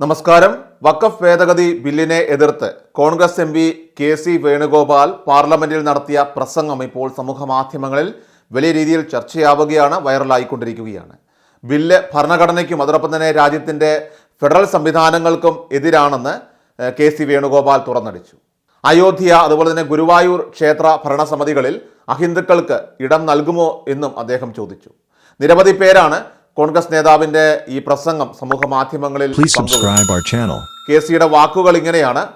നമസ്കാരം. വഖഫ് ഭേദഗതി ബില്ലിനെ എതിർത്ത് Congress M P K C Venugopal പാർലമെന്റിൽ നടത്തിയ പ്രസംഗം ഇപ്പോൾ സമൂഹ മാധ്യമങ്ങളിൽ വലിയ രീതിയിൽ ചർച്ചയാവുകയാണ് വൈറലായിക്കൊണ്ടിരിക്കുകയാണ്. ബില്ല് ഭരണഘടനയ്ക്കും അതോടൊപ്പം തന്നെ രാജ്യത്തിന്റെ ഫെഡറൽ സംവിധാനങ്ങൾക്കും എതിരാണെന്ന് കെ സി വേണുഗോപാൽ തുറന്നടിച്ചു. അയോധ്യ അതുപോലെ തന്നെ ഗുരുവായൂർ ക്ഷേത്ര ഭരണസമിതികളിൽ അഹിന്ദുക്കൾക്ക് ഇടം നൽകുമോ എന്നും അദ്ദേഹം ചോദിച്ചു. നിരവധി പേരാണ് കോൺഗ്രസ് നേതാവിന്റെ ഈ പ്രസംഗം സമൂഹ മാധ്യമങ്ങളിൽ. കെ സിയുടെ വാക്കുകൾ ഇങ്ങനെയാണ്.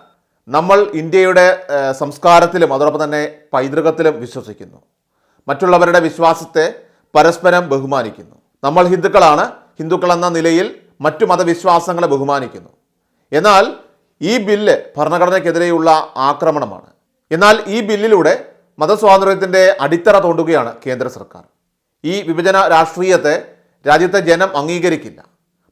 നമ്മൾ ഇന്ത്യയുടെ സംസ്കാരത്തിലും അതോടൊപ്പം തന്നെ പൈതൃകത്തിലും വിശ്വസിക്കുന്നു. മറ്റുള്ളവരുടെ വിശ്വാസത്തെ പരസ്പരം ബഹുമാനിക്കുന്നു. നമ്മൾ ഹിന്ദുക്കളാണ്. ഹിന്ദുക്കൾ എന്ന നിലയിൽ മറ്റു മതവിശ്വാസങ്ങളെ ബഹുമാനിക്കുന്നു. എന്നാൽ ഈ ബില്ല് ഭരണഘടനയ്ക്കെതിരെയുള്ള ആക്രമണമാണ്. എന്നാൽ ഈ ബില്ലിലൂടെ മതസ്വാതന്ത്ര്യത്തിന്റെ അടിത്തറ തോണ്ടുകയാണ് കേന്ദ്ര സർക്കാർ. ഈ വിഭജന രാഷ്ട്രീയത്തെ രാജ്യത്തെ ജനം അംഗീകരിക്കില്ല.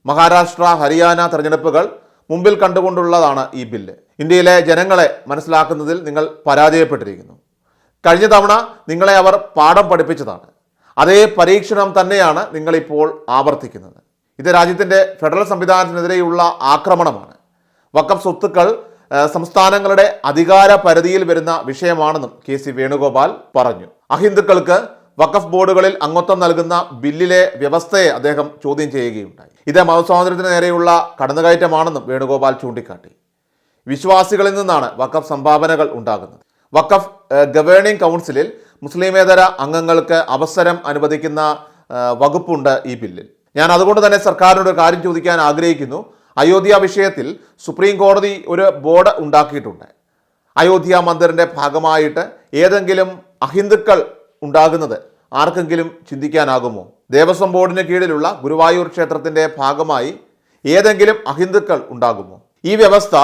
മഹാരാഷ്ട്ര ഹരിയാന തെരഞ്ഞെടുപ്പുകൾ മുമ്പിൽ കണ്ടുകൊണ്ടുള്ളതാണ് ഈ ബില്ല്. ഇന്ത്യയിലെ ജനങ്ങളെ മനസ്സിലാക്കുന്നതിൽ നിങ്ങൾ പരാജയപ്പെട്ടിരിക്കുന്നു. കഴിഞ്ഞ തവണ നിങ്ങളെ അവർ പാഠം പഠിപ്പിച്ചതാണ്. അതേ പരീക്ഷണം തന്നെയാണ് നിങ്ങളിപ്പോൾ ആവർത്തിക്കുന്നത്. ഇത് രാജ്യത്തിന്റെ ഫെഡറൽ സംവിധാനത്തിനെതിരെയുള്ള ആക്രമണമാണ്. വക്കം സ്വത്തുക്കൾ സംസ്ഥാനങ്ങളുടെ അധികാര പരിധിയിൽ വരുന്ന വിഷയമാണെന്നും കെ സി വേണുഗോപാൽ പറഞ്ഞു. അഹിന്ദുക്കൾക്ക് വഖഫ് ബോർഡുകളിൽ അംഗത്വം നൽകുന്ന ബില്ലിലെ വ്യവസ്ഥയെ അദ്ദേഹം ചോദ്യം ചെയ്യുകയുണ്ടായി. ഇത് മതസ്വാതന്ത്ര്യത്തിന് നേരെയുള്ള കടന്നുകയറ്റമാണെന്നും വേണുഗോപാൽ ചൂണ്ടിക്കാട്ടി. വിശ്വാസികളിൽ നിന്നാണ് വഖഫ് സംഭാവനകൾ ഉണ്ടാകുന്നത്. വഖഫ് ഗവേണിംഗ് കൗൺസിലിൽ മുസ്ലിമേതര അംഗങ്ങൾക്ക് അവസരം അനുവദിക്കുന്ന വകുപ്പുണ്ട് ഈ ബില്ലിൽ. ഞാൻ അതുകൊണ്ട് തന്നെ സർക്കാരിനോട് കാര്യം ചോദിക്കാൻ ആഗ്രഹിക്കുന്നു. അയോധ്യ വിഷയത്തിൽ സുപ്രീം കോടതി ഒരു ബോർഡ് ഉണ്ടാക്കിയിട്ടുണ്ട്. അയോധ്യ മന്ദിറിന്റെ ഭാഗമായിട്ട് ഏതെങ്കിലും അഹിന്ദുക്കൾ ഉണ്ടാകുന്നത് ആർക്കെങ്കിലും ചിന്തിക്കാനാകുമോ? ദേവസ്വം ബോർഡിന് കീഴിലുള്ള ഗുരുവായൂർ ക്ഷേത്രത്തിന്റെ ഭാഗമായി ഏതെങ്കിലും അഹിന്ദുക്കൾ ഉണ്ടാകുമോ? ഈ വ്യവസ്ഥ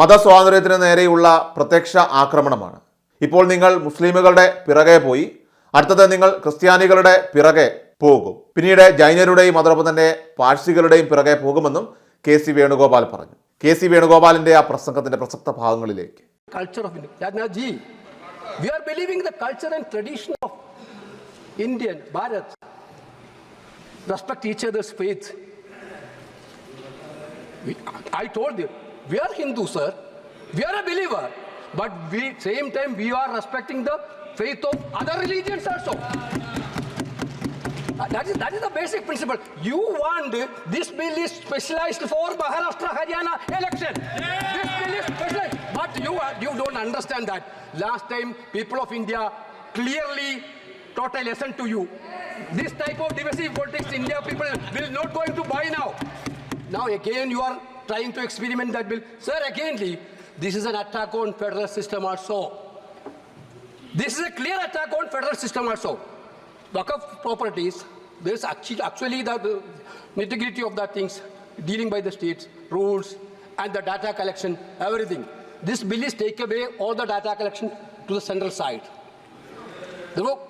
മതസ്വാതന്ത്ര്യത്തിന് നേരെയുള്ള പ്രത്യക്ഷ ആക്രമണമാണ്. ഇപ്പോൾ നിങ്ങൾ മുസ്ലിമുകളുടെ പിറകെ പോയി അടുത്തത് നിങ്ങൾ ക്രിസ്ത്യാനികളുടെ പിറകെ പോകും. പിന്നീട് ജൈനരുടെയും അതോടൊപ്പം തന്നെ പാഴ്സികളുടെയും പിറകെ പോകുമെന്നും കെ സി വേണുഗോപാൽ പറഞ്ഞു. കെ സി വേണുഗോപാലിന്റെ ആ പ്രസംഗത്തിന്റെ പ്രസക്ത ഭാഗങ്ങളിലേക്ക്. Culture of India ji we are believing the culture and tradition of Indian, Bharat. Respect each other's faith. We, I told you, we are Hindu, sir. We are a believer. But we, same time, we are respecting the faith of other religions also. Uh, That is, that is the basic principle. You want this bill is specialized for Maharashtra Haryana election. This bill is specialized. But you, you don't understand that. Last time, people of India clearly a lesson to you. This type of divisive politics, India people will not going to buy now. Now again, you are trying to experiment that bill. Sir, againly, this is an attack on federal system also. This is a clear attack on federal system also. Wakaf properties, there's actually, actually the, the nitty-gritty of the things dealing by the states, rules, and the data collection, everything. This bill is take away all the data collection to the central side. Therefore,